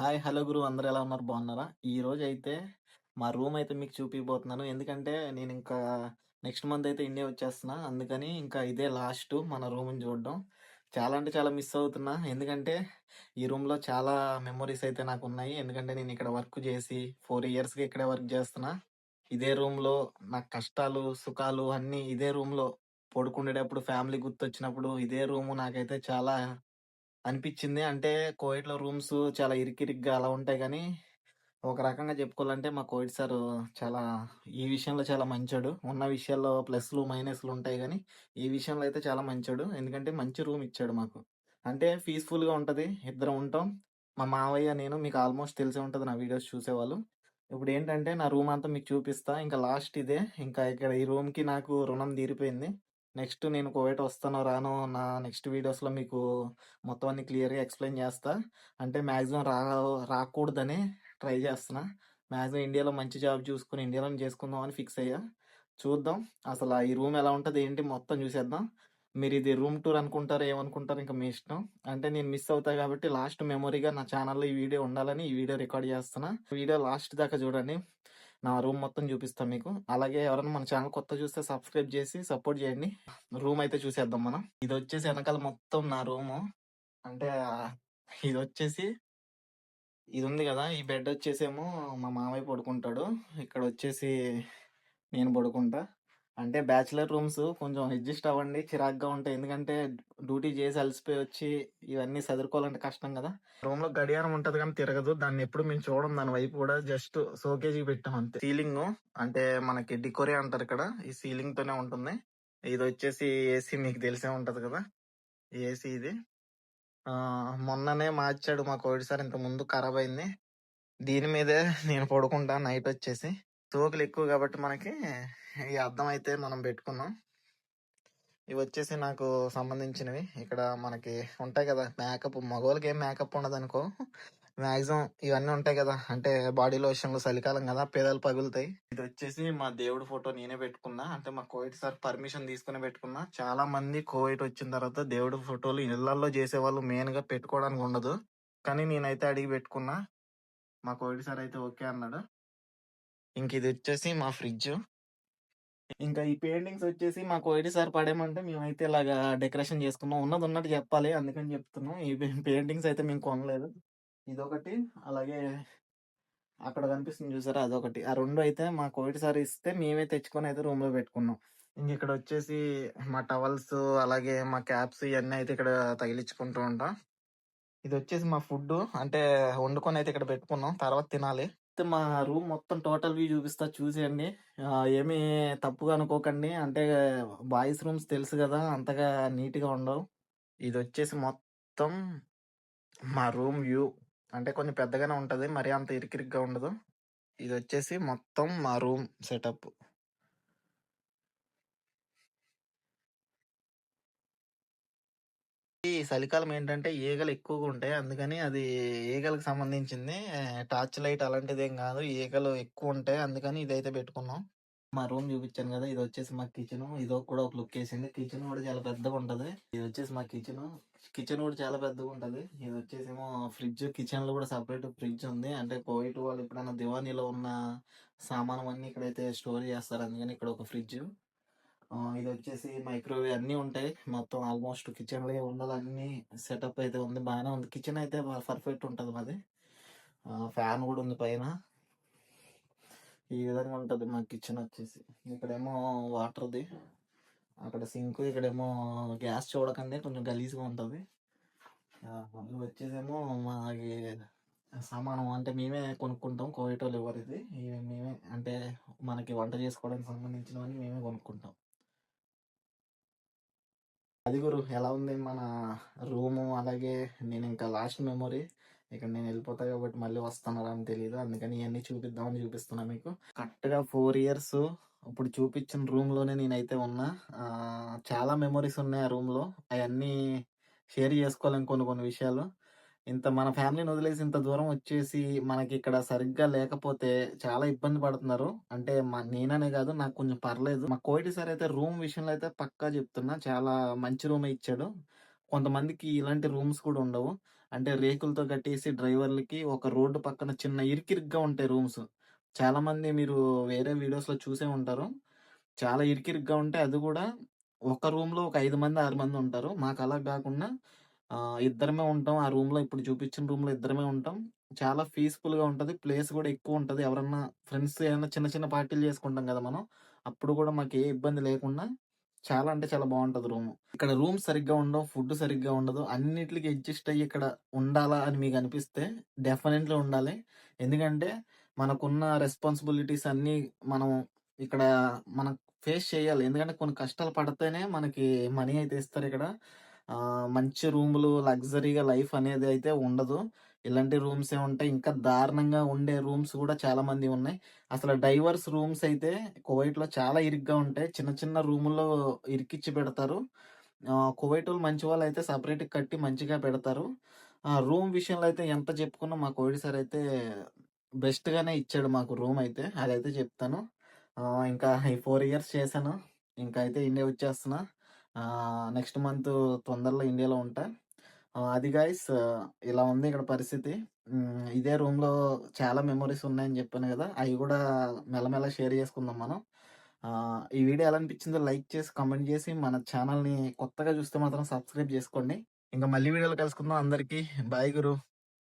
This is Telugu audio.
హాయ్ హలో గురు. అందరు ఎలా ఉన్నారు? బాగున్నారా? ఈ రోజు అయితే మా రూమ్ అయితే మీకు చూపిపోతున్నాను ఎందుకంటే నేను ఇంకా నెక్స్ట్ మంత్ అయితే ఇండియా వచ్చేస్తున్నా. అందుకని ఇంకా ఇదే లాస్ట్ మన రూమ్ని చూడడం. చాలా అంటే చాలా మిస్ అవుతున్నా. ఎందుకంటే ఈ రూమ్లో చాలా మెమొరీస్ అయితే నాకు ఉన్నాయి ఎందుకంటే నేను ఇక్కడ వర్క్ చేసి ఫోర్ ఇయర్స్గా ఇక్కడే వర్క్ చేస్తున్నా. ఇదే రూమ్లో నాకు కష్టాలు సుఖాలు అన్నీ ఇదే రూమ్లో పడుకునేటప్పుడు ఫ్యామిలీ గుర్తొచ్చినప్పుడు ఇదే రూము నాకైతే చాలా అనిపించింది. అంటే కోవిడ్‌లో రూమ్స్ చాలా ఇరుకిరుగ్గా అలా ఉంటాయి గానీ, ఒక రకంగా చెప్పుకోవాలంటే మా కోవిడ్ సారు చాలా ఈ విషయంలో చాలా మంచోడు. ఉన్న విషయాల్లో ప్లస్‌లు, మైనస్‌లు ఉంటాయి గానీ, ఈ విషయంలో అయితే చాలా మంచోడు. ఎందుకంటే మంచి రూమ్ ఇచ్చాడు మాకు. అంటే పీస్‌ఫుల్‌గా ఉంటది. ఇద్దరం ఉంటాం. మా మావయ్య, నేను మీకు ఆల్మోస్ట్ తెలిసే ఉంటది నా వీడియోస్ చూసేవాళ్ళు. ఇప్పుడేంటంటే నా రూమ్ అంతా మీకు చూపిస్తా. ఇంకా లాస్ట్ ఇదే. ఇంకా ఇక్కడ ఈ రూమ్‌కి నాకు రుణం తీరిపోయింది. నెక్స్ట్ నేను కువైట్ వస్తానో రానో నా నెక్స్ట్ వీడియోస్‌లో మీకు మొత్తం అన్ని క్లియర్‌గా ఎక్స్‌ప్లెయిన్ చేస్తా. అంటే మ్యాక్సిమం రా రాకూడదని ట్రై చేస్తున్నా. మ్యాక్సిమం ఇండియాలో మంచి జాబ్ చూసుకుని ఇండియాలోనే చేసుకుందాం అని ఫిక్స్ అయ్యా. చూద్దాం. అసలు ఈ రూమ్ ఎలా ఉంటుంది ఏంటి మొత్తం చూసేద్దాం. మీరు ఇది రూమ్ టూర్ అనుకుంటారు ఏమనుకుంటారు ఇంకా మీ ఇష్టం. అంటే నేను మిస్ అవుతా కాబట్టి లాస్ట్ మెమొరీగా నా ఛానల్లో ఈ వీడియో ఉండాలని ఈ వీడియో రికార్డ్ చేస్తున్నా. వీడియో లాస్ట్ దాకా చూడండి. నా రూమ్ మొత్తం చూపిస్తాం మీకు. అలాగే ఎవరైనా మన ఛానల్ కొత్త చూస్తే సబ్స్క్రైబ్ చేసి సపోర్ట్ చేయండి. రూమ్ అయితే చూసేద్దాం మనం. ఇది వచ్చేసి వెనకాల మొత్తం నా రూము. అంటే ఇది వచ్చేసి ఇది ఉంది కదా ఈ బెడ్ వచ్చేసేమో మా మామయ్య పడుకుంటాడు. ఇక్కడ వచ్చేసి నేను పడుకుంటా. అంటే బ్యాచిలర్ రూమ్స్ కొంచెం అడ్జస్ట్ అవ్వండి. చిరాగ్గా ఉంటాయి. ఎందుకంటే డ్యూటీ చేసి అలసిపోయి వచ్చి ఇవన్నీ చదువుకోవాలంటే కష్టం గదా! రూమ్‌లో గడియారం ఉంటది కానీ తిరగదు. దాన్ని ఎప్పుడు మేము చూడడం దాని వైపు కూడా జస్ట్ సోకేజీ పెట్టాం అంతే. సీలింగు అంటే మనకి డికోరే అంటారు ఇక్కడ. ఈ సీలింగ్‌తోనే ఉంటుంది. ఇది వచ్చేసి ఏసీ మీకు తెలిసే ఉంటది కదా! ఏసీ ఇది. మొన్ననే మార్చాడు మా కోవిడ్ సార్. ఖరాబ్ అయింది దీని మీదే నేను పడుకుంటా నైట్ వచ్చేసి తోకలు ఎక్కువ కాబట్టి మనకి ఈ అద్దం అయితే మనం పెట్టుకున్నాం. ఇవి వచ్చేసి నాకు సంబంధించినవి. ఇక్కడ మనకి ఉంటాయి కదా మేకప్ మగవాళ్ళకి ఏం మేకప్ ఉండదనుకో. మ్యాక్సిమం ఇవన్నీ ఉంటాయి కదా అంటే బాడీ లోషన్‌లు చలికాలం కదా పేదలు పగులుతాయి. ఇది వచ్చేసి మా దేవుడి ఫోటో నేనే పెట్టుకున్నా. అంటే మా కోవిడ్ సార్ పర్మిషన్ తీసుకునే పెట్టుకున్నా. చాలా మంది కోవిడ్ వచ్చిన తర్వాత దేవుడి ఫోటోలు ఇళ్ళలో చేసేవాళ్ళు మెయిన్‌గా పెట్టుకోవడానికి ఉండదు. కానీ నేనైతే అడిగి పెట్టుకున్నా. మా కోవిడ్ సార్ అయితే ఓకే అన్నాడు. ఇంక ఇది వచ్చేసి మా ఫ్రిడ్జ్ ఇంకా ఈ పెయింటింగ్స్ వచ్చేసి మాకు కోవిడ్ సార్ పడేయమంటే మేమైతే ఇలాగా డెకరేషన్ చేసుకున్నాం. ఉన్నది ఉన్నట్టు చెప్పాలి. అందుకని చెప్తున్నాం. ఈ పెయింటింగ్స్ అయితే మేము కొనలేదు. ఇదొకటి అలాగే అక్కడ కనిపిస్తుంది చూసారా అదొకటి. ఆ రెండు అయితే మా కోవిడ్ సార్ ఇస్తే మేమే తెచ్చుకొని అయితే రూమ్‌లో పెట్టుకున్నాం. ఇంకా ఇక్కడ వచ్చేసి మా టవల్స్ అలాగే మా క్యాప్స్ ఇవన్నీ అయితే ఇక్కడ తగిలించుకుంటూ ఉంటాం. ఇది వచ్చేసి మా ఫుడ్డు. అంటే వండుకొని అయితే ఇక్కడ పెట్టుకున్నాం. తర్వాత తినాలి. అయితే మా రూమ్ మొత్తం టోటల్ వ్యూ చూపిస్తా చూసేయండి. ఏమీ తప్పుగా అనుకోకండి. అంటే బాయ్స్ రూమ్స్ తెలుసు కదా అంతగా నీట్‌గా ఉండవు. ఇది వచ్చేసి మొత్తం మా రూమ్ వ్యూ. అంటే కొంచెం పెద్దగానే ఉంటుంది మరీ అంత ఇరికిరిగ్గా ఉండదు. ఇది వచ్చేసి మొత్తం మా రూమ్ సెటప్. ఈ చలికాలం ఏంటంటే ఈగలు ఎక్కువగా ఉంటాయి. అందుకని అది ఈగలకు సంబంధించింది. టార్చ్ లైట్ అలాంటిదేం కాదు ఈగలు ఎక్కువ ఉంటాయి అందుకని ఇదైతే పెట్టుకున్నాం. మా రూమ్ చూపించాను కదా ఇది వచ్చేసి మా కిచెన్ ఇదో కూడా ఒక లుక్కేసింది. కిచెన్ కూడా చాలా పెద్దగా ఉంటది ఇది వచ్చేసి మా కిచెన్ కిచెన్ కూడా చాలా పెద్దగా ఉంటది ఇది వచ్చేసేమో ఫ్రిడ్జ్. కిచెన్లో కూడా సపరేట్ ఫ్రిడ్జ్ ఉంది. అంటే కోవిడ్ వాళ్ళు ఎప్పుడైనా దివానీలో ఉన్న సామానవన్నీ ఇక్కడైతే స్టోర్ చేస్తారు. అందుకని ఇక్కడ ఒక ఫ్రిడ్జ్ ఇది వచ్చేసి మైక్రోవేవ్ అన్నీ ఉంటాయి. మొత్తం ఆల్మోస్ట్ కిచెన్‌లో ఉన్నదన్నీ సెటప్ అయితే ఉంది. బాగానే ఉంది. కిచెన్ అయితే పర్ఫెక్ట్ ఉంటుంది మాది. ఫ్యాన్ కూడా ఉంది పైన. ఈ విధంగా ఉంటుంది మా కిచెన్ వచ్చేసి. ఇక్కడేమో వాటర్‌ది. అక్కడ సింక్ ఇక్కడేమో గ్యాస్ చూడకండి కొంచెం గలీజ్‌గా ఉంటుంది వచ్చేసేమో ఇవొచ్చేసేమో మాకి అంటే మేమే కొనుక్కుంటాం. కోయటోళ్ళు ఎవరిది ఇది. ఇవి మేమే అంటే మనకి వంట చేసుకోవడానికి సంబంధించినవన్నీ మేమే కొనుక్కుంటాం. అది గురు ఎలా ఉంది మన రూము అలాగే నేను ఇంకా లాస్ట్ మెమొరీ. ఇక్కడ నేను వెళ్ళిపోతా కాబట్టి మళ్ళీ వస్తున్నారా అని తెలియదు అందుకని ఇవన్నీ చూపిద్దామని చూపిస్తున్నా మీకు. కరెక్ట్‌గా ఫోర్ ఇయర్స్ ఇప్పుడు చూపించిన రూమ్‌లోనే నేనైతే ఉన్నా. చాలా మెమొరీస్ ఉన్నాయి ఆ రూమ్‌లో. అవన్నీ షేర్ చేసుకోలేం కొన్ని కొన్ని విషయాలు. ఇంత మన ఫ్యామిలీని వదిలేసి ఇంత దూరం వచ్చేసి మనకి ఇక్కడ సరిగ్గా లేకపోతే చాలా ఇబ్బంది పడుతున్నారు. అంటే మ నేననే కాదు నాకు కొంచెం పర్లేదు. మా కోవిడ్ సార్ అయితే రూమ్ విషయంలో అయితే పక్కా చెప్తున్నా చాలా మంచి రూమే ఇచ్చాడు. కొంతమందికి ఇలాంటి రూమ్స్ కూడా ఉండవు. అంటే రేకులతో కట్టేసి డ్రైవర్‌లకి ఒక రోడ్డు పక్కన చిన్న ఇరికిరిగ్గా ఉంటాయి రూమ్స్. చాలామంది మీరు వేరే వీడియోస్‌లో చూసే ఉంటారు. చాలా ఇరికిరిగ్గా ఉంటే అది కూడా ఒక రూమ్‌లో ఒక ఐదు మంది, ఆరు మంది ఉంటారు. మాకు అలా కాకుండా ఇద్దరమే ఉంటాం. ఆ రూమ్‌లో ఇప్పుడు చూపించిన రూమ్‌లో ఇద్దరమే ఉంటాం. చాలా పీస్‌ఫుల్‌గా ఉంటుంది ప్లేస్ కూడా ఎక్కువ ఉంటుంది ఎవరన్నా ఫ్రెండ్స్ ఏమైనా చిన్న చిన్న పార్టీలు చేసుకుంటాం కదా మనం. అప్పుడు కూడా మాకు ఏ ఇబ్బంది లేకుండా చాలా అంటే చాలా బాగుంటుంది రూమ్ ఇక్కడ రూమ్ సరిగ్గా ఉండవు. ఫుడ్ సరిగ్గా ఉండదు. అన్నిటికి అడ్జస్ట్ అయ్యి ఇక్కడ ఉండాలా అని మీకు అనిపిస్తే డెఫినెట్‌లీ ఉండాలి. ఎందుకంటే మనకున్న రెస్పాన్సిబిలిటీస్ అన్నీ మనం ఇక్కడ మనం ఫేస్ చేయాలి. ఎందుకంటే కొన్ని కష్టాలు పడితేనే మనకి మనీ అయితే ఇస్తారు ఇక్కడ మంచి రూములు, లగ్జరీగా లైఫ్ అనేది అయితే ఉండదు. ఇలాంటి రూమ్సే ఉంటాయి. ఇంకా దారుణంగా ఉండే రూమ్స్ కూడా చాలా మంది ఉన్నాయి. అసలు డైవర్స్ రూమ్స్ అయితే కువైట్‌లో చాలా ఇరుగ్గా ఉంటాయి. చిన్న చిన్న రూముల్లో ఇరికిచ్చి పెడతారు. కువైట్ వాళ్ళు మంచి వాళ్ళు అయితే సపరేట్ కట్టి మంచిగా పెడతారు. రూమ్ విషయంలో అయితే ఎంత చెప్పుకున్నా మా కోవిడ్ సార్ అయితే బెస్ట్‌గానే ఇచ్చాడు మాకు రూమ్ అయితే. అదైతే చెప్తాను. ఇంకా ఈ 4 ఇయర్స్ చేశాను. ఇంకా అయితే ఇండియా వచ్చేస్తున్నా. నెక్స్ట్ మంత్ తొందరలో ఇండియాలో ఉంటా. అది గాయస్ ఇలా ఉంది ఇక్కడ పరిస్థితి. ఇదే రూమ్‌లో చాలా మెమొరీస్ ఉన్నాయని చెప్పాను కదా అవి కూడా మెల్లమెల్ల షేర్ చేసుకుందాం మనం. ఈ వీడియో ఎలా అనిపించిందో లైక్ చేసి, కమెంట్ చేసి, మన ఛానల్ని కొత్తగా చూస్తే మాత్రం సబ్స్క్రైబ్ చేసుకోండి. ఇంక మళ్ళీ వీడియోలో కలుసుకుందాం. అందరికీ బాయ్ గురు.